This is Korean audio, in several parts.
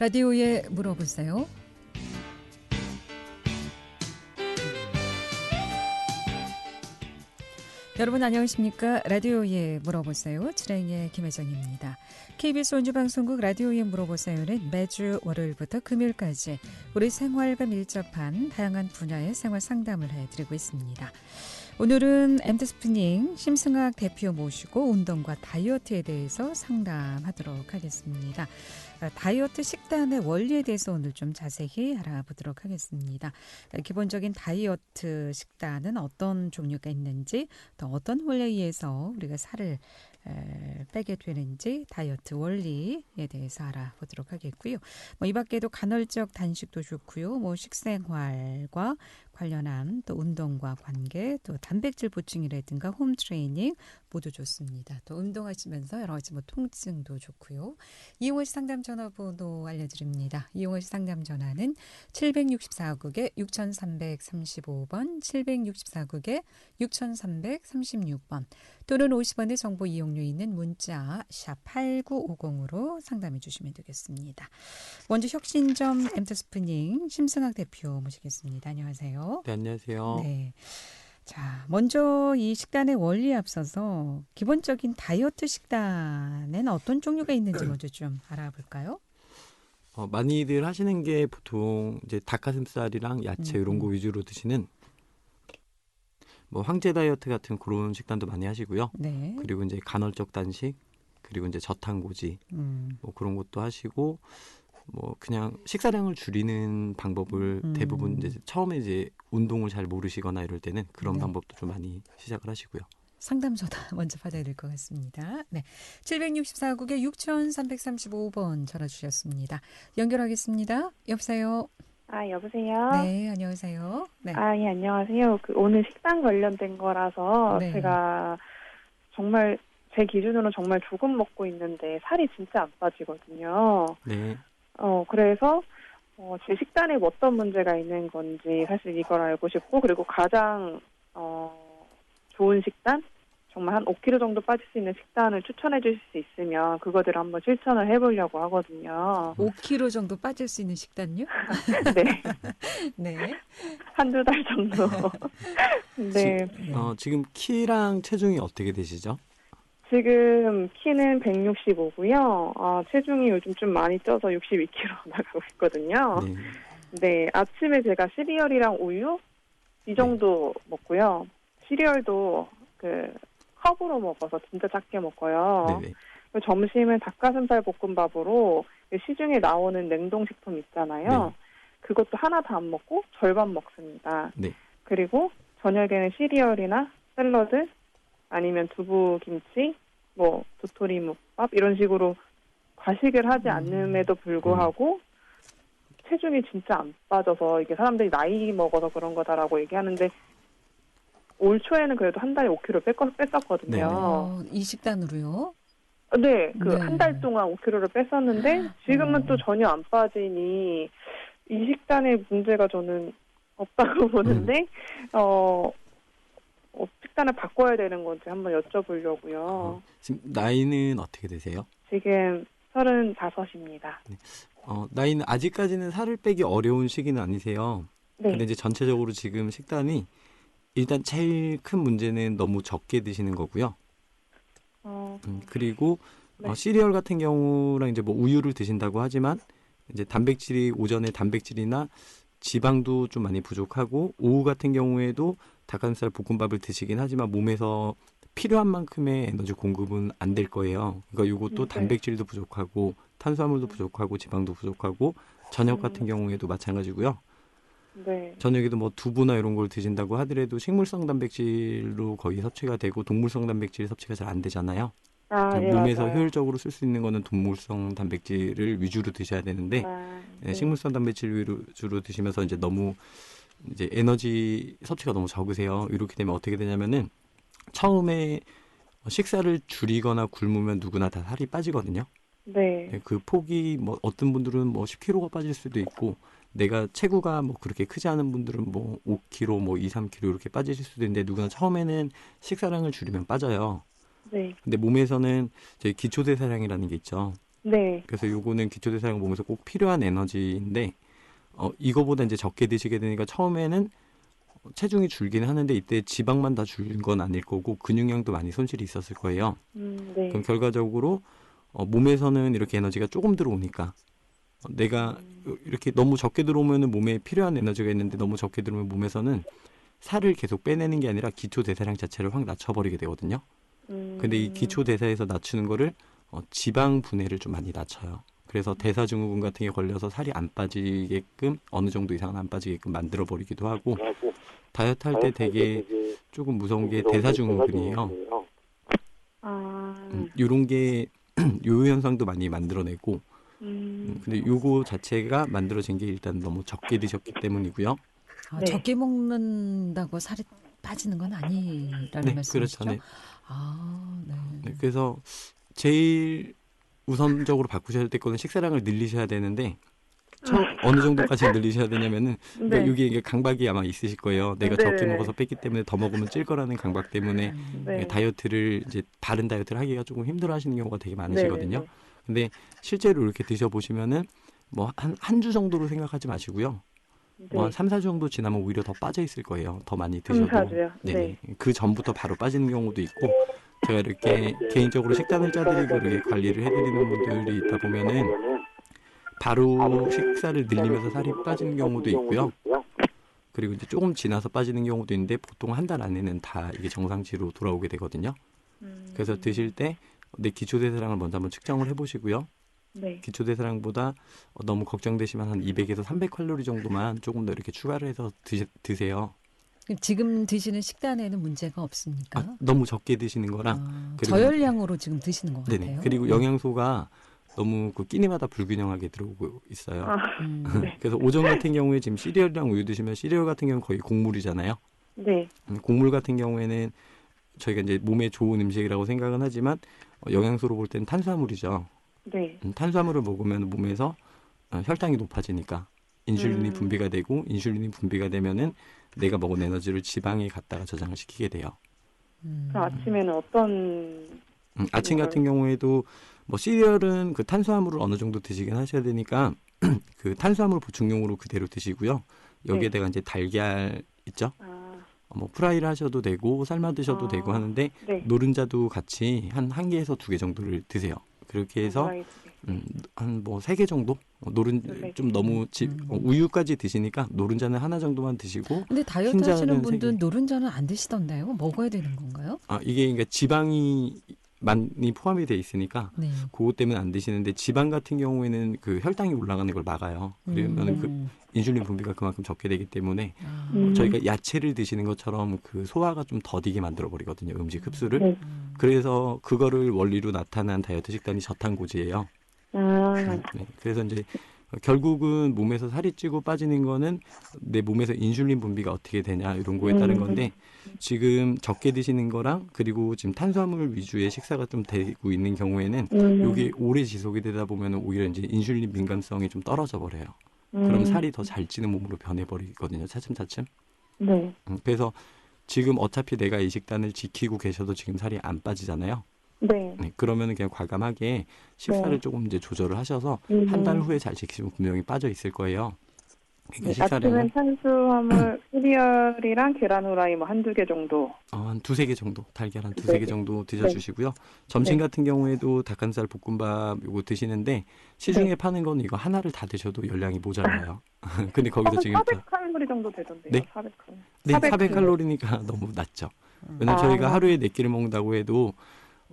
라디오에 물어보세요. 여러분 안녕하십니까? 라디오에 물어보세요. 진행의 김혜정입니다. KBS 원주방송국 라디오에 물어보세요는 매주 월요일부터 금요일까지 우리 생활과 밀접한 다양한 분야의 생활 상담을 해드리고 있습니다. 오늘은 엠드스프닝 심승학 대표 모시고 운동과 다이어트에 대해서 상담하도록 하겠습니다. 아, 다이어트 식단의 원리에 대해서 오늘 좀 자세히 알아보도록 하겠습니다. 기본적인 다이어트 식단은 어떤 종류가 있는지 또 어떤 원리에 의해서 우리가 살을 빼게 되는지 다이어트 원리에 대해서 알아보도록 하겠고요. 뭐 이 밖에도 간헐적 단식도 좋고요. 뭐 식생활과 관련한 또 운동과 관계 또 단백질 보충이라든가 홈 트레이닝 모두 좋습니다. 또 운동하시면서 여러 가지 뭐 통증도 좋고요. 이용호 씨 상담 전화번호 알려드립니다. 이용호 씨 상담 전화는 764국에 6335번 764국에 6336번 또는 50원의 정보 이용료 있는 문자 샵 8950으로 상담해 주시면 되겠습니다. 먼저 혁신점 엠터스프닝 심승학 대표 모시겠습니다. 안녕하세요. 네, 안녕하세요. 네. 자, 먼저 이 식단의 원리에 앞서서 기본적인 다이어트 식단에는 어떤 종류가 있는지 먼저 좀 알아볼까요? 어, 많이들 하시는 게 보통 이제 닭가슴살이랑 야채 음. 이런 거 위주로 드시는 뭐 황제 다이어트 같은 그런 식단도 많이 하시고요. 네. 그리고 이제 간헐적 단식 그리고 이제 저탄고지 음. 뭐 그런 것도 하시고 뭐 그냥 식사량을 줄이는 방법을 음. 대부분 이제 처음에 이제 운동을 잘 모르시거나 이럴 때는 그런 네. 방법도 좀 많이 시작을 하시고요. 상담 전화 먼저 받아야 될 것 같습니다. 네. 764국에 6335번 전화 주셨습니다. 연결하겠습니다. 여보세요. 아, 여보세요? 네, 안녕하세요. 네. 아, 예, 안녕하세요. 그 오늘 식단 관련된 거라서 네. 제가 정말 제 기준으로 정말 조금 먹고 있는데 살이 진짜 안 빠지거든요. 네. 어, 그래서 어, 제 식단에 어떤 문제가 있는 건지 사실 이걸 알고 싶고 그리고 가장 어, 좋은 식단 정말 한 5kg 정도 빠질 수 있는 식단을 추천해 주실 수 있으면 그거들을 한번 실천을 해보려고 하거든요. 5kg 정도 빠질 수 있는 식단요? 네. 네. 한두 달 정도. 네. 지, 어, 지금 키랑 체중이 어떻게 되시죠? 지금 키는 165고요. 어, 체중이 요즘 좀 많이 쪄서 62kg 나가고 있거든요. 네. 네. 아침에 제가 시리얼이랑 우유 이 정도 네. 먹고요. 시리얼도 그 컵으로 먹어서 진짜 작게 먹어요. 네네. 점심은 닭가슴살 볶음밥으로 시중에 나오는 냉동식품 있잖아요. 네. 그것도 하나 다 안 먹고 절반 먹습니다. 네. 그리고 저녁에는 시리얼이나 샐러드 아니면 두부 김치, 뭐 도토리 묵밥 이런 식으로 과식을 하지 음. 않음에도 불구하고 음. 체중이 진짜 안 빠져서 이게 사람들이 나이 먹어서 그런 거다라고 얘기하는데 올 초에는 그래도 한 달에 5kg 뺐, 뺐었거든요. 네. 어, 이 식단으로요? 네, 그 한달 네. 동안 5kg를 뺐었는데 지금은 어. 또 전혀 안 빠지니 이 식단의 문제가 저는 없다고 보는데 음. 어 어, 식단을 바꿔야 되는 건지 한번 여쭤보려고요. 어, 지금 나이는 어떻게 되세요? 지금 35입니다. 네. 어, 나이는 아직까지는 살을 빼기 어려운 시기는 아니세요. 네. 근데 이제 전체적으로 지금 식단이 일단 제일 큰 문제는 너무 적게 드시는 거고요. 어... 음, 그리고 네. 어, 시리얼 같은 경우랑 이제 뭐 우유를 드신다고 하지만 이제 단백질이 오전에 단백질이나 지방도 좀 많이 부족하고 오후 같은 경우에도 닭가슴살 볶음밥을 드시긴 하지만 몸에서 필요한 만큼의 에너지 공급은 안 될 거예요. 그러니까 이것도 네. 단백질도 부족하고 탄수화물도 부족하고 지방도 부족하고 저녁 음. 같은 경우에도 마찬가지고요. 네. 저녁에도 뭐 두부나 이런 걸 드신다고 하더라도 식물성 단백질로 거의 섭취가 되고 동물성 단백질 섭취가 잘 안 되잖아요. 아, 네, 몸에서 맞아요. 효율적으로 쓸 수 있는 거는 동물성 단백질을 위주로 드셔야 되는데 아, 네. 식물성 단백질 위주로 드시면서 이제 너무 이제 에너지 섭취가 너무 적으세요. 이렇게 되면 어떻게 되냐면은 처음에 식사를 줄이거나 굶으면 누구나 다 살이 빠지거든요. 네. 네. 그 폭이 뭐 어떤 분들은 뭐 10kg가 빠질 수도 있고 내가 체구가 뭐 그렇게 크지 않은 분들은 뭐 5kg, 뭐 2, 3kg 이렇게 빠지실 수도 있는데 누구나 처음에는 식사량을 줄이면 빠져요. 네. 근데 몸에서는 저희 기초대사량이라는 게 있죠. 네. 그래서 요거는 기초대사량 몸에서 꼭 필요한 에너지인데 어 이거보다 이제 적게 드시게 되니까 처음에는 체중이 줄기는 하는데 이때 지방만 다줄건 아닐 거고 근육량도 많이 손실이 있었을 거예요. 음, 네. 그럼 결과적으로 어, 몸에서는 이렇게 에너지가 조금 들어오니까 어, 내가 음. 이렇게 너무 적게 들어오면 몸에 필요한 에너지가 있는데 너무 적게 들어오면 몸에서는 살을 계속 빼내는 게 아니라 기초 대사량 자체를 확 낮춰버리게 되거든요. 음. 근데 이 기초 대사에서 낮추는 거를 어, 지방 분해를 좀 많이 낮춰요. 그래서 대사증후군 같은 게 걸려서 살이 안 빠지게끔 어느 정도 이상은 안 빠지게끔 만들어 버리기도 하고 다이어트 할 때 되게 조금 무서운 게 대사증후군이에요. 아. 음, 이런 게 요요 현상도 많이 만들어내고 음, 음. 근데 요거 자체가 만들어진 게 일단 너무 적게 드셨기 때문이고요. 아, 네. 적게 먹는다고 살이 빠지는 건 아니라는 네, 말씀이시죠? 그렇죠. 네. 아, 네. 네, 그래서 제일 우선적으로 바꾸셔야 될 거는 식사량을 늘리셔야 되는데 처, 어느 정도까지 늘리셔야 되냐면은 네. 여기 이게 강박이 아마 있으실 거예요. 내가 네. 적게 먹어서 뺐기 때문에 더 먹으면 찔 거라는 강박 때문에 음, 네. 다이어트를 이제 바른 다이어트를 하기가 조금 힘들어하시는 경우가 되게 많으시거든요. 네, 네, 근데 실제로 이렇게 드셔보시면은 뭐 한 한 주 정도로 생각하지 마시고요. 네. 뭐한 3, 4주 정도 지나면 오히려 더 빠져 있을 거예요. 더 많이 삼, 드셔도. 사주요? 네. 그 전부터 바로 빠지는 경우도 있고 제가 이렇게 개인적으로 식단을 짜드리고 이렇게 관리를 해드리는 분들이 있다 보면은 바로 식사를 늘리면서 살이 빠지는 경우도 있고요. 그리고 이제 조금 지나서 빠지는 경우도 있는데 보통 한 달 안에는 다 이게 정상치로 돌아오게 되거든요. 음. 그래서 드실 때 내 기초 대사량을 먼저 한번 측정을 해보시고요. 네. 기초 대사량보다 어, 너무 걱정되시면 한 200에서 300 칼로리 정도만 조금 더 이렇게 추가를 해서 드시, 드세요. 지금 드시는 식단에는 문제가 없습니까? 아, 너무 적게 드시는 거랑 아, 저열량으로 지금 드시는 것 네네. 같아요. 그리고 영양소가 너무 그 끼니마다 불균형하게 들어오고 있어요. 아, 음, 네. 그래서 오전 같은 경우에 지금 시리얼이랑 우유 드시면 시리얼 같은 경우는 거의 곡물이잖아요. 네. 음, 곡물 같은 경우에는 저희가 이제 몸에 좋은 음식이라고 생각은 하지만 어, 영양소로 볼 때는 탄수화물이죠. 네. 음, 탄수화물을 먹으면 몸에서 어, 혈당이 높아지니까 인슐린이 음. 분비가 되고 인슐린이 분비가 되면은 내가 먹은 에너지를 지방에 갖다가 저장을 시키게 돼요. 음. 아침에는 어떤 음, 아침 같은 경우에도 뭐 시리얼은 그 탄수화물을 어느 정도 드시긴 하셔야 되니까 그 탄수화물 보충용으로 그대로 드시고요. 여기에다가 이제 달걀 있죠. 아, 어, 뭐 프라이를 하셔도 되고 삶아 드셔도 아. 되고 하는데 네. 노른자도 같이 한 한 개에서 두 개 정도를 드세요. 그렇게 해서 네. 음, 한 뭐 세 개 정도 어, 노른 네. 좀 너무 지, 음. 어, 우유까지 드시니까 노른자는 하나 정도만 드시고 근데 다이어트 하시는 세 분들은 개. 노른자는 안 드시던데요? 먹어야 되는 건가요? 아 이게 그러니까 지방이 많이 포함이 돼 있으니까 네. 그것 때문에 안 드시는데 지방 같은 경우에는 그 혈당이 올라가는 걸 막아요. 그러면 그 음. 인슐린 분비가 그만큼 적게 되기 때문에 아, 음. 저희가 야채를 드시는 것처럼 그 소화가 좀 더디게 만들어 버리거든요. 음식 흡수를. 네. 음. 그래서 그거를 원리로 나타난 다이어트 식단이 저탄고지예요. 아, 네. 그래서 이제 결국은 몸에서 살이 찌고 빠지는 거는 내 몸에서 인슐린 분비가 어떻게 되냐 이런 거에 따른 음. 건데 지금 적게 드시는 거랑 그리고 지금 탄수화물 위주의 식사가 좀 되고 있는 경우에는 음. 요게 오래 지속이 되다 보면 오히려 이제 인슐린 민감성이 좀 떨어져 버려요. 그럼 음. 살이 더 잘 찌는 몸으로 변해버리거든요. 차츰차츰. 네. 음, 그래서 지금 어차피 내가 이 식단을 지키고 계셔도 지금 살이 안 빠지잖아요. 네. 네, 그러면은 그냥 과감하게 식사를 네. 조금 이제 조절을 하셔서 음. 한달 후에 잘 지키시면 분명히 빠져 있을 거예요. 네, 아침엔 탄수화물 시리얼이랑 계란 후라이 뭐 한두 개 정도. 어, 한 두세 개 정도, 달걀 한 두세 개 네. 정도 드셔 주시고요. 점심 네. 같은 경우에도 닭가슴살 볶음밥 요거 드시는데 시중에 파는 건 이거 하나를 다 드셔도 열량이 모자라요. 근데 거기서 지금 다- 400칼로리 정도 되던데요. 네? 400칼로리. 네, 400 400칼로리니까 너무 낮죠. 왜냐면 아. 저희가 하루에 네 끼를 먹는다고 해도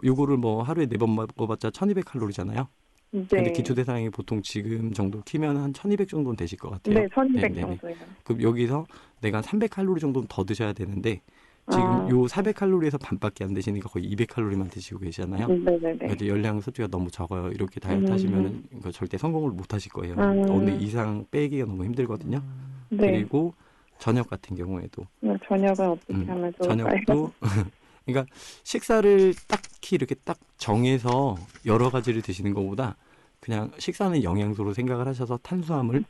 요거를 뭐 하루에 네 번 먹어봤자 1200칼로리잖아요. 네. 근데 기초대사량이 보통 지금 정도 키면 한 1200 정도는 되실 것 같아요. 네, 1200 네, 네, 네. 정도예요. 그럼 여기서 내가 한 300칼로리 정도는 더 드셔야 되는데 지금 아. 요 400칼로리에서 반밖에 안 드시니까 거의 200칼로리만 드시고 계시잖아요. 네, 네, 그러니까 네. 이제 열량 섭취가 너무 적어요. 이렇게 다이어트 음. 하시면은 절대 성공을 못 하실 거예요. 음. 어느 이상 빼기가 너무 힘들거든요. 네. 그리고 저녁 같은 경우에도 네, 저녁은 어떻게 음, 하면 좋을까요? 저녁도 그러니까 식사를 딱히 이렇게 딱 정해서 여러 가지를 드시는 것보다 그냥 식사는 영양소로 생각을 하셔서 탄수화물,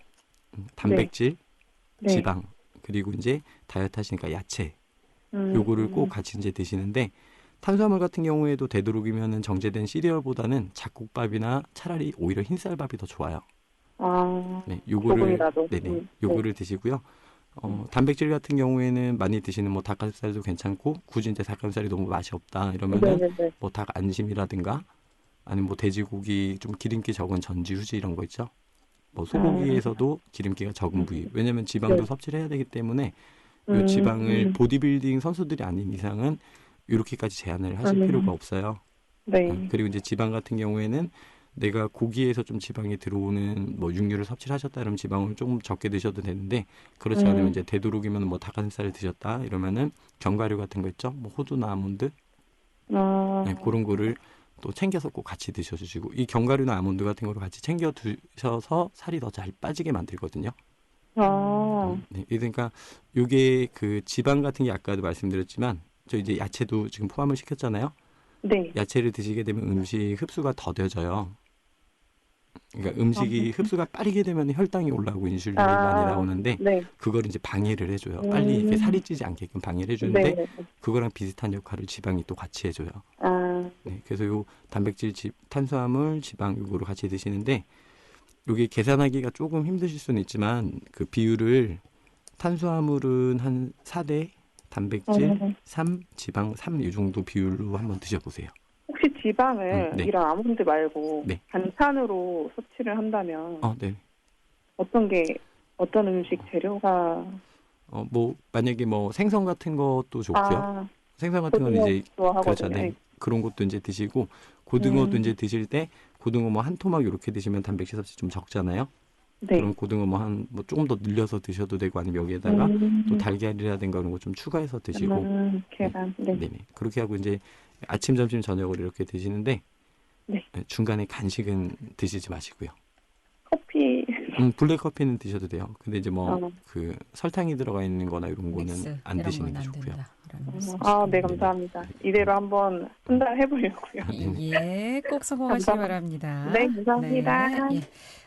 음, 단백질, 네. 지방 그리고 이제 다이어트 하시니까 야채 음, 요거를 음. 꼭 같이 이제 드시는데 탄수화물 같은 경우에도 되도록이면은 정제된 시리얼보다는 잡곡밥이나 차라리 오히려 흰쌀밥이 더 좋아요. 아, 네, 요거를 네네, 음, 요거를 네. 드시고요. 어, 단백질 같은 경우에는 많이 드시는 뭐 닭가슴살도 괜찮고 굳이 이제 닭가슴살이 너무 맛이 없다 이러면은 네, 네, 네. 뭐 닭 안심이라든가 아니면 뭐 돼지고기 좀 기름기 적은 전지 후지 이런 거 있죠. 뭐 소고기에서도 기름기가 적은 부위. 왜냐면 지방도 네. 섭취를 해야 되기 때문에 이 음, 지방을 음. 보디빌딩 선수들이 아닌 이상은 이렇게까지 제한을 하실 음. 필요가 없어요. 네. 어, 그리고 이제 지방 같은 경우에는 내가 고기에서 좀 지방이 들어오는 뭐 육류를 섭취를 하셨다 그러면 지방을 조금 적게 드셔도 되는데 그렇지 음. 않으면 이제 되도록이면 뭐 닭가슴살을 드셨다 이러면은 견과류 같은 거 있죠 뭐 호두나 아몬드 아. 네, 그런 거를 또 챙겨서 꼭 같이 드셔주시고 이 견과류나 아몬드 같은 거를 같이 챙겨 두셔서 살이 더 잘 빠지게 만들거든요. 아. 음, 네, 그러니까 요게 그 지방 같은 게 아까도 말씀드렸지만 저 이제 야채도 지금 포함을 시켰잖아요. 네. 야채를 드시게 되면 음식 흡수가 더뎌져요. 그러니까 음식이 아, 흡수가 빠르게 되면 혈당이 올라오고 인슐린이 아, 많이 나오는데 네. 그걸 이제 방해를 해줘요. 음. 빨리 이렇게 살이 찌지 않게끔 방해를 해주는데 네. 그거랑 비슷한 역할을 지방이 또 같이 해줘요. 아. 네, 그래서 요 단백질, 지, 탄수화물, 지방 요거를 같이 드시는데 요게 계산하기가 조금 힘드실 수는 있지만 그 비율을 탄수화물은 한 4대 단백질 어, 3, 지방 3 이 정도 비율로 한번 드셔보세요. 혹시 지방을 음, 네. 이런 아몬드 말고 네. 반찬으로 섭취를 한다면 어, 네. 어떤 게 어떤 음식 재료가 어 뭐 만약에 뭐 생선 같은 것도 좋고요. 아, 생선 같은 건 이제 그렇죠. 네. 그런 것도 이제 드시고 고등어도 음. 이제 드실 때 고등어 뭐 한 토막 이렇게 드시면 단백질 섭취 좀 적잖아요. 네. 그럼 고등어 뭐 한뭐 뭐 조금 더 늘려서 드셔도 되고 아니면 여기에다가 음. 또 달걀이라든가 그런 거 좀 추가해서 드시고 음, 계란 네. 네. 네 그렇게 하고 이제 아침 점심 저녁을 이렇게 드시는데 네. 네. 중간에 간식은 드시지 마시고요. 커피. 음, 블랙 커피는 드셔도 돼요. 근데 이제 뭐그 어. 그 설탕이 들어가 있는 거나 이런 거는 믹스, 안 드시는 게 좋고요. 아, 네, 감사합니다. 네. 이대로 한번 판단해 보려고요. 예, 꼭 성공하시기 바랍니다. 네, 감사합니다. 네, 예.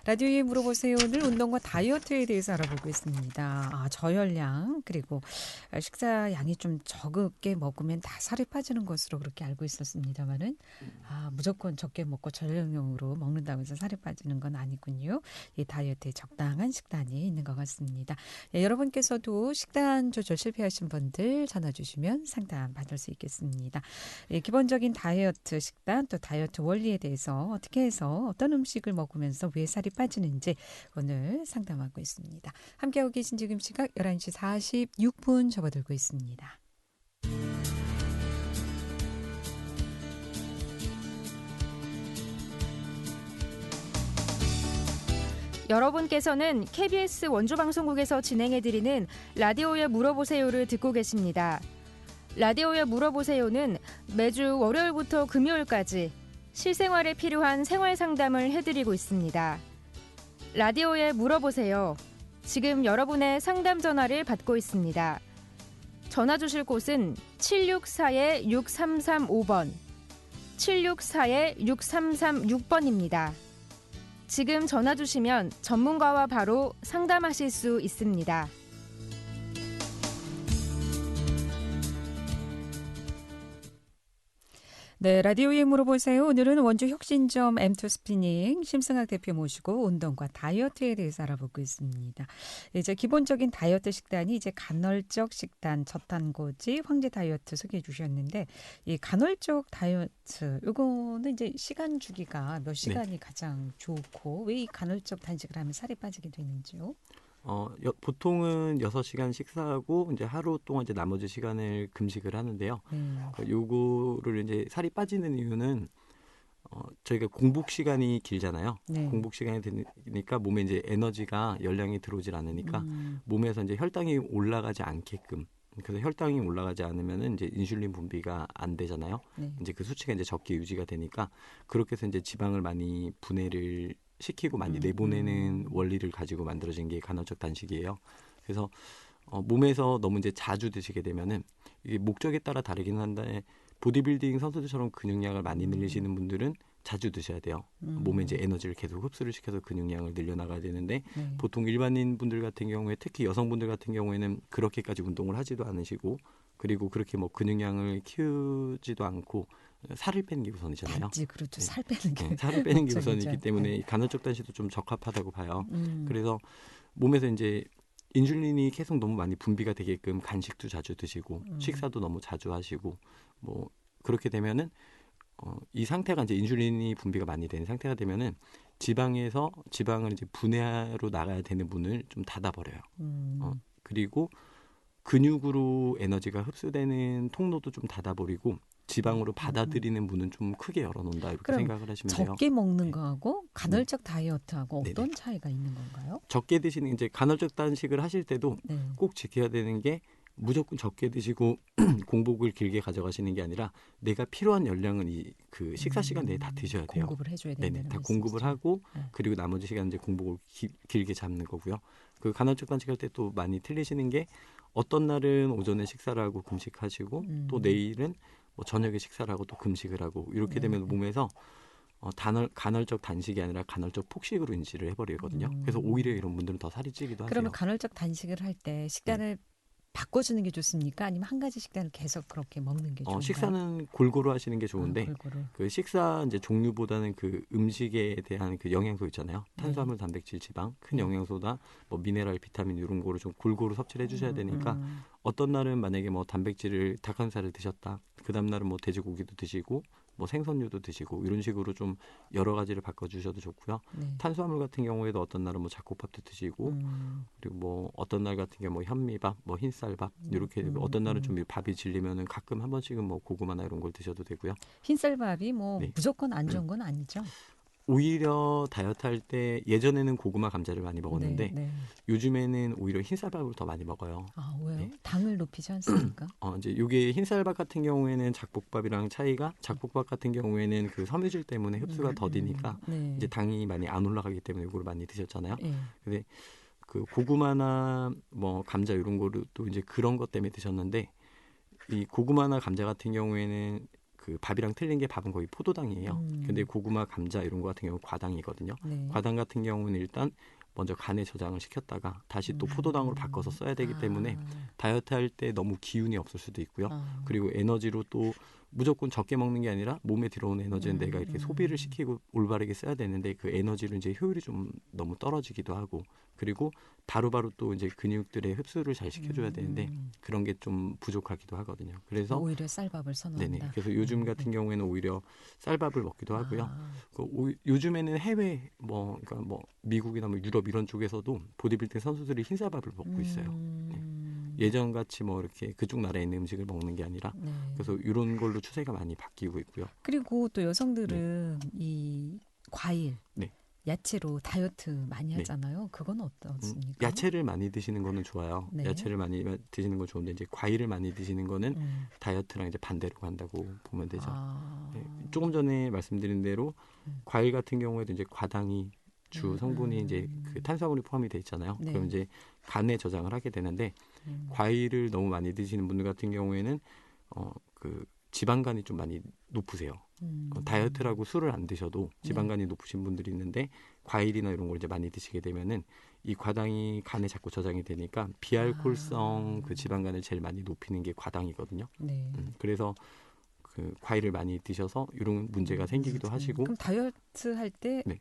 라디오에 물어보세요. 오늘 운동과 다이어트에 대해서 알아보고 있습니다. 아, 저혈량 그리고 식사 양이 좀 적게 먹으면 다 살이 빠지는 것으로 그렇게 알고 있었습니다만은 아, 무조건 적게 먹고 저혈량으로 먹는다고 해서 살이 빠지는 건 아니군요. 이 다이어트에 적당한 식단이 있는 것 같습니다. 예, 여러분께서도 식단 조절 실패하신 분들 전화 주시 면 상담 받을 수 있겠습니다. 예, 기본적인 다이어트 식단 또 다이어트 원리에 대해서 어떻게 해서 어떤 음식을 먹으면서 왜 살이 빠지는지 오늘 상담하고 있습니다. 함께하고 계신 지금 시각 11시 46분 접어들고 있습니다. 여러분께서는 KBS 원주방송국에서 진행해 드리는 라디오에 물어보세요를 듣고 계십니다. 라디오에 물어보세요는 매주 월요일부터 금요일까지 실생활에 필요한 생활 상담을 해드리고 있습니다. 라디오에 물어보세요. 지금 여러분의 상담 전화를 받고 있습니다. 전화 주실 곳은 764-6335번, 764-6336번입니다. 지금 전화 주시면 전문가와 바로 상담하실 수 있습니다. 네, 라디오에 물어보세요. 오늘은 원주 혁신점 M2 스피닝 심승학 대표 모시고 운동과 다이어트에 대해서 알아보고 있습니다. 이제 기본적인 다이어트 식단이 이제 간헐적 식단, 저탄고지, 황제 다이어트 소개해 주셨는데 이 간헐적 다이어트 요거는 이제 시간 주기가 몇 네. 시간이 네. 가장 좋고 왜 이 간헐적 단식을 하면 살이 빠지게 되는지요? 어, 여, 보통은 여섯 시간 식사하고 이제 하루 동안 이제 나머지 시간을 금식을 하는데요. 음. 요거를 이제 살이 빠지는 이유는 어, 저희가 공복 시간이 길잖아요. 네. 공복 시간이 되니까 몸에 이제 에너지가 열량이 들어오질 않으니까 음. 몸에서 이제 혈당이 올라가지 않게끔 그래서 혈당이 올라가지 않으면은 이제 인슐린 분비가 안 되잖아요. 네. 이제 그 수치가 이제 적게 유지가 되니까 그렇게 해서 이제 지방을 많이 분해를 시키고 많이 음. 내보내는 원리를 가지고 만들어진 게 간헐적 단식이에요. 그래서 어, 몸에서 너무 이제 자주 드시게 되면은 이게 목적에 따라 다르긴 한데 보디빌딩 선수들처럼 근육량을 많이 음. 늘리시는 분들은 자주 드셔야 돼요. 음. 몸에 이제 에너지를 계속 흡수를 시켜서 근육량을 늘려나가야 되는데 네. 보통 일반인 분들 같은 경우에 특히 여성분들 같은 경우에는 그렇게까지 운동을 하지도 않으시고 그리고 그렇게 뭐 근육량을 키우지도 않고 살을 빼는 게 우선이잖아요. 단지 그렇죠. 네. 살 빼는 게. 네, 살을 빼는 게 우선이기 때문에 네. 간헐적 단식도 좀 적합하다고 봐요. 음. 그래서 몸에서 이제 인슐린이 계속 너무 많이 분비가 되게끔 간식도 자주 드시고 음. 식사도 너무 자주 하시고 뭐 그렇게 되면은 어, 이 상태가 이제 인슐린이 분비가 많이 되는 상태가 되면은 지방에서 지방을 이제 분해로 나가야 되는 문을 좀 닫아버려요. 음. 어, 그리고 근육으로 에너지가 흡수되는 통로도 좀 닫아버리고 지방으로 음, 음. 받아들이는 문은 좀 크게 열어놓는다 이렇게 생각을 하시면 돼요. 적게 먹는 네. 거하고 간헐적 네. 다이어트하고 어떤 네네. 차이가 있는 건가요? 적게 드시는 이제 간헐적 단식을 하실 때도 네. 꼭 지켜야 되는 게 무조건 적게 드시고 공복을 길게 가져가시는 게 아니라 내가 필요한 열량은 이 그 식사 시간 내에 다 음, 드셔야 돼요. 공급을 해줘야 되는 네네, 다 공급을 하고 네. 그리고 나머지 시간 이제 공복을 기, 길게 잡는 거고요. 그 간헐적 단식할 때 또 많이 틀리시는 게 어떤 날은 오전에 식사를 하고 금식하시고 음. 또 내일은 뭐 저녁에 식사를 하고 또 금식을 하고 이렇게 네. 되면 몸에서 어, 단월, 간헐적 단식이 아니라 간헐적 폭식으로 인지를 해버리거든요. 음. 그래서 오히려 이런 분들은 더 살이 찌기도 하세요. 그러면 간헐적 단식을 할 때 식단을 네. 바꿔주는 게 좋습니까? 아니면 한 가지 식단을 계속 그렇게 먹는 게 좋은가요? 어, 식사는 골고루 하시는 게 좋은데 아, 그 식사 이제 종류보다는 그 음식에 대한 그 영양소 있잖아요. 네. 탄수화물, 네. 단백질, 지방, 큰 네. 영양소다, 뭐 미네랄, 비타민 이런 거를 좀 골고루 섭취를 해주셔야 음, 되니까 음. 어떤 날은 만약에 뭐 단백질을 닭가슴살을 드셨다, 그 다음 날은 뭐 돼지고기도 드시고 뭐 생선류도 드시고 이런 식으로 좀 여러 가지를 바꿔주셔도 좋고요. 네. 탄수화물 같은 경우에도 어떤 날은 뭐 잡곡밥도 드시고 음. 그리고 뭐 어떤 날 같은 경우 뭐 현미밥, 뭐 흰쌀밥 음. 이렇게 음. 어떤 날은 좀 밥이 질리면은 가끔 한 번씩은 뭐 고구마나 이런 걸 드셔도 되고요. 흰쌀밥이 뭐 네. 무조건 안 좋은 건 아니죠. 오히려 다이어트 할 때 예전에는 고구마 감자를 많이 먹었는데 네, 네. 요즘에는 오히려 흰쌀밥을 더 많이 먹어요. 아 왜요? 네. 당을 높이지 않습니까? 어 이제 이게 흰쌀밥 같은 경우에는 작복밥이랑 차이가 작복밥 같은 경우에는 그 섬유질 때문에 흡수가 음, 더디니까 네. 이제 당이 많이 안 올라가기 때문에 이걸 많이 드셨잖아요. 네. 근데 그 고구마나 뭐 감자 이런 거를 또 이제 그런 것 때문에 드셨는데 이 고구마나 감자 같은 경우에는 그 밥이랑 틀린 게 밥은 거의 포도당이에요. 음. 근데 고구마, 감자 이런 거 같은 경우 는 과당이거든요. 네. 과당 같은 경우는 일단 먼저 간에 저장을 시켰다가 다시 또 음. 포도당으로 바꿔서 써야 되기 때문에 아. 다이어트 할 때 너무 기운이 없을 수도 있고요. 아. 그리고 에너지로 또 무조건 적게 먹는 게 아니라 몸에 들어오는 에너지는 음, 내가 이렇게 음. 소비를 시키고 올바르게 써야 되는데 그 에너지를 이제 효율이 좀 너무 떨어지기도 하고 그리고 바로바로 또 이제 근육들의 흡수를 잘 시켜줘야 음. 되는데 그런 게 좀 부족하기도 하거든요. 그래서 오히려 쌀밥을 선호한다. 네네. 그래서 요즘 음, 같은 음. 경우에는 오히려 쌀밥을 먹기도 하고요. 아. 그 오, 요즘에는 해외 뭐 그러니까 뭐 미국이나 뭐 유럽 이런 쪽에서도 보디빌딩 선수들이 흰쌀밥을 먹고 있어요. 네. 예전 같이 뭐 이렇게 그쪽 나라에 있는 음식을 먹는 게 아니라 네. 그래서 이런 걸로 추세가 많이 바뀌고 있고요. 그리고 또 여성들은 네. 이 과일, 네. 야채로 다이어트 많이 네. 하잖아요. 그건 어떻습니까? 음, 야채를 많이 드시는 거는 좋아요. 네. 야채를 많이 드시는 건 좋은데 이제 과일을 많이 드시는 거는 음. 다이어트랑 이제 반대로 간다고 보면 되죠. 아. 네, 조금 전에 말씀드린 대로 음. 과일 같은 경우에도 이제 과당이 주 음, 성분이 이제 음. 그 탄수화물이 포함이 돼 있잖아요. 네. 그럼 이제 간에 저장을 하게 되는데 음. 과일을 너무 많이 드시는 분들 같은 경우에는 어그 지방간이 좀 많이 높으세요. 음. 어, 다이어트라고 술을 안 드셔도 네. 지방간이 네. 높으신 분들이 있는데 과일이나 이런 걸 이제 많이 드시게 되면은 이 과당이 간에 자꾸 저장이 되니까 비알콜성 아. 그 지방간을 제일 많이 높이는 게 과당이거든요. 네. 음, 그래서 그 과일을 많이 드셔서 이런 문제가 생기기도 음. 하시고 그럼 다이어트 할때 네.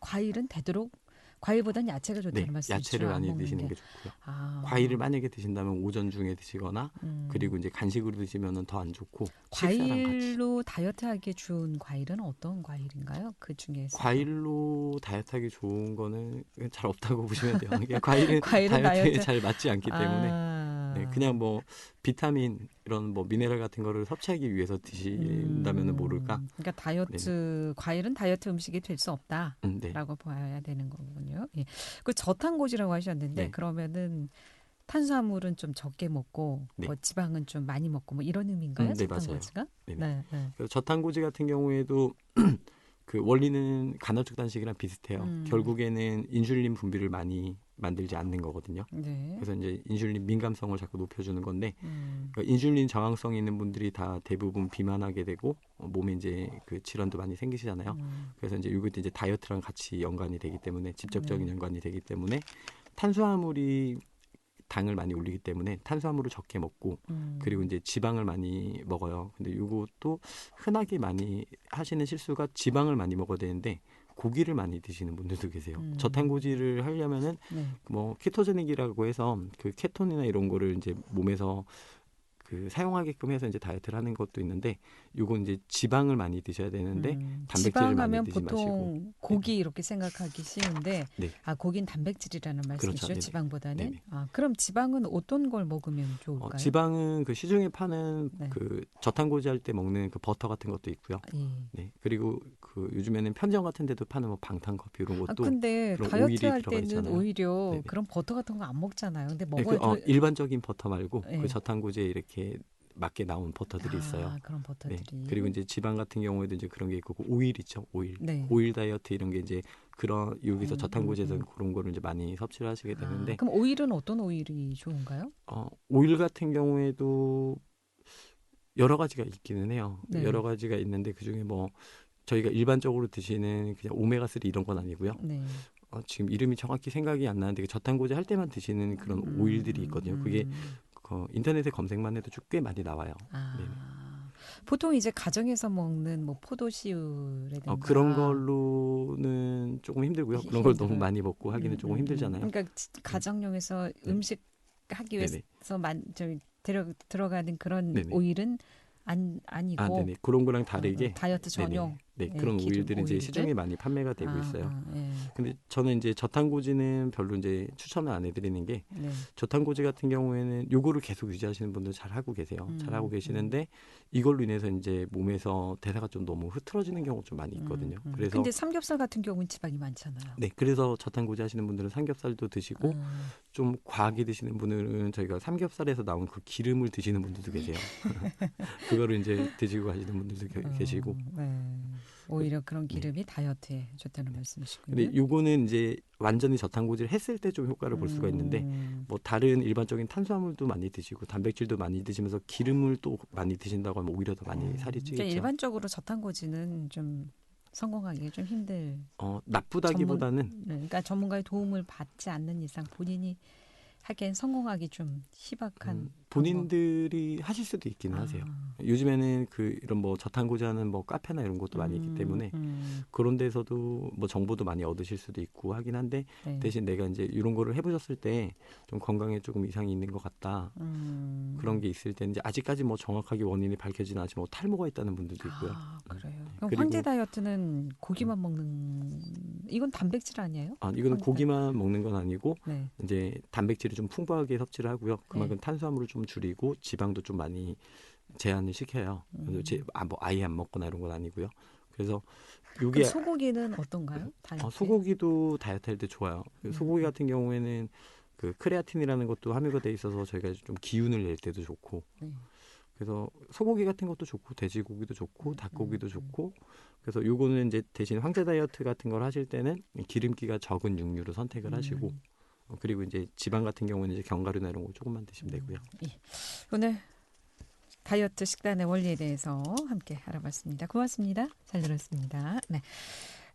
과일은 되도록 과일보다는 야채가 좋다는 네, 말씀이죠. 야채를 많이 드시는 게, 게 좋고요. 아. 과일을 만약에 드신다면 오전 중에 드시거나 음. 그리고 이제 간식으로 드시면은 더 안 좋고 과일로 다이어트하기 좋은 과일은 어떤 과일인가요? 그 중에서 과일로 다이어트하기 좋은 거는 잘 없다고 보시면 돼요. 과일은, 과일은 다이어트에 다이어트. 잘 맞지 않기 때문에 아. 네, 그냥 뭐 비타민 이런 뭐 미네랄 같은 거를 섭취하기 위해서 드신다면은 음. 모를까. 그러니까 다이어트 네. 과일은 다이어트 음식이 될 수 없다라고 음, 네. 봐야 되는 거군요. 예. 그 저탄고지라고 하셨는데 네. 그러면은 탄수화물은 좀 적게 먹고 네. 뭐 지방은 좀 많이 먹고 뭐 이런 의미인가요? 음, 네, 저탄고지가? 네, 네. 네. 그래서 저탄고지 같은 경우에도 그 원리는 간헐적 단식이랑 비슷해요. 음. 결국에는 인슐린 분비를 많이 만들지 않는 거거든요. 네. 그래서 이제 인슐린 민감성을 자꾸 높여주는 건데 음. 그러니까 인슐린 저항성이 있는 분들이 다 대부분 비만하게 되고 어, 몸에 이제 그 질환도 많이 생기시잖아요. 음. 그래서 이제 이것도 이제 다이어트랑 같이 연관이 되기 때문에 직접적인 네. 연관이 되기 때문에 탄수화물이 당을 많이 올리기 때문에 탄수화물을 적게 먹고 음. 그리고 이제 지방을 많이 먹어요. 근데 이것도 흔하게 많이 하시는 실수가 지방을 많이 먹어야 되는데 고기를 많이 드시는 분들도 계세요. 음. 저탄고지를 하려면은 네. 뭐 케토제닉이라고 해서 그 케톤이나 이런 거를 이제 몸에서 그 사용하게끔 해서 이제 다이어트를 하는 것도 있는데 요건 이제 지방을 많이 드셔야 되는데 음, 단백질을 많이 드지 보통 마시고 고기 네. 이렇게 생각하기 쉬운데 네. 아 고긴 단백질이라는 말씀이죠 그렇죠. 지방보다는 네네. 아 그럼 지방은 어떤 걸 먹으면 좋을까요? 어, 지방은 그 시중에 파는 네. 그 저탄고지 할 때 먹는 그 버터 같은 것도 있고요. 예. 네 그리고 그 요즘에는 편의점 같은 데도 파는 뭐 방탄 커피 이런 것도 아, 근데 다이어트 할 때는 있잖아요. 오히려 네네. 그런 버터 같은 거 안 먹잖아요. 근데 먹어야 네, 그, 어, 일반적인 버터 말고 그 네. 저탄고지에 이렇게 맞게 나온 버터들이 있어요. 아, 그런 버터들이. 네. 그리고 이제 지방 같은 경우에도 이제 그런 게 있고 오일 있죠. 오일. 네. 오일 다이어트 이런 게 이제 그런 여기서 음, 저탄고지에서 음, 음. 그런 거를 이제 많이 섭취를 하시게 아, 되는데. 아, 그럼 오일은 어떤 오일이 좋은가요? 어, 오일 같은 경우에도 여러 가지가 있기는 해요. 네. 여러 가지가 있는데 그 중에 뭐 저희가 일반적으로 드시는 그냥 오메가 3 이런 건 아니고요. 네. 어, 지금 이름이 정확히 생각이 안 나는데 그 저탄고지 할 때만 드시는 그런 음, 오일들이 있거든요. 그게 그 인터넷에 검색만 해도 꽤 많이 나와요. 아, 네. 보통 이제 가정에서 먹는 뭐 포도씨유라든가 어, 그런 걸로는 조금 힘들고요. 그런 걸 너무 많이 먹고 하기는 음, 조금 음, 음. 힘들잖아요. 그러니까 가정용에서 네. 음식 하기 위해서 만, 저, 들어, 들어가는 그런 네네. 오일은 안 아니고 아, 네네. 그런 거랑 다르게 어, 다이어트 전용 네, 네, 그런 오일들이 이제 시중에 많이 판매가 되고 아, 있어요. 아, 예. 근데 저는 이제 저탄고지는 별로 이제 추천을 안 해드리는 게 네. 저탄고지 같은 경우에는 요거를 계속 유지하시는 분들 잘 하고 계세요. 음, 잘 하고 계시는데 이걸로 인해서 이제 몸에서 대사가 좀 너무 흐트러지는 경우 좀 많이 있거든요. 음, 음. 그래서 근데 삼겹살 같은 경우는 지방이 많잖아요. 네, 그래서 저탄고지 하시는 분들은 삼겹살도 드시고 음. 좀 과하게 드시는 분들은 저희가 삼겹살에서 나온 그 기름을 드시는 분들도 계세요. 그거를 이제 드시고 가시는 분들도 음, 계시고. 네. 오히려 그런 네. 기름이 네. 다이어트에 좋다는 말씀이시군요. 근데 요거는 이제 완전히 저탄고지를 했을 때 좀 효과를 볼 수가 있는데 음. 뭐 다른 일반적인 탄수화물도 많이 드시고 단백질도 많이 드시면서 기름을 또 많이 드신다고 하면 오히려 더 많이 음. 살이 찌겠죠. 그러니까 일반적으로 저탄고지는 좀 성공하기 좀 힘들. 어 나쁘다기보다는. 전문, 네, 그러니까 전문가의 도움을 받지 않는 이상 본인이 하기엔 성공하기 좀 희박한 음, 본인들이. 하실 수도 있기는 아. 하세요. 요즘에는 그 이런 뭐 저탄고지 하는 뭐 카페나 이런 것도 많이 음, 있기 때문에 음. 그런 데서도 뭐 정보도 많이 얻으실 수도 있고 하긴 한데 네. 대신 내가 이제 이런 거를 해보셨을 때 좀 건강에 조금 이상이 있는 것 같다 음. 그런 게 있을 때 이제 아직까지 뭐 정확하게 원인이 밝혀지는 않지만 뭐 탈모가 있다는 분들도 있고요. 아, 그래요. 네. 그럼 황제 다이어트는 고기만 먹는 이건 단백질 아니에요? 아 이거는 고기만 먹는 건 아니고 네. 이제 단백질이 좀 풍부하게 섭취를 하고요. 그만큼 네. 탄수화물을 좀 줄이고 지방도 좀 많이 제한을 시켜요. 음. 제, 아, 뭐 아예 안 먹거나 이런 건 아니고요. 그래서 요게 소고기는 어떤가요? 어, 소고기도 다이어트 할 때 좋아요. 음. 소고기 같은 경우에는 그 크레아틴이라는 것도 함유가 돼 있어서 저희가 좀 기운을 낼 때도 좋고 네. 그래서 소고기 같은 것도 좋고 돼지고기도 좋고 음, 닭고기도 음, 음. 좋고 그래서 요거는 이제 대신 황제 다이어트 같은 걸 하실 때는 기름기가 적은 육류를 선택을 하시고 음. 어, 그리고 이제 지방 같은 경우는 이제 견과류나 이런 거 조금만 드시면 되고요. 예. 오늘 다이어트 식단의 원리에 대해서 함께 알아봤습니다. 고맙습니다. 잘 들었습니다. 네.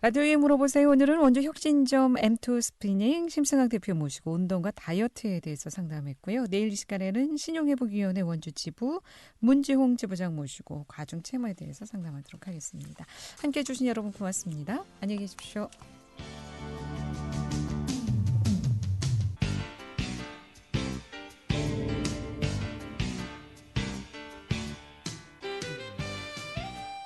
라디오에 물어보세요. 오늘은 원주 혁신점 M2 스피닝 심승학 대표 모시고 운동과 다이어트에 대해서 상담했고요. 내일 이 시간에는 신용회복위원회 원주 지부 문지홍 지부장 모시고 과중 채무에 대해서 상담하도록 하겠습니다. 함께 해 주신 여러분 고맙습니다. 안녕히 계십시오.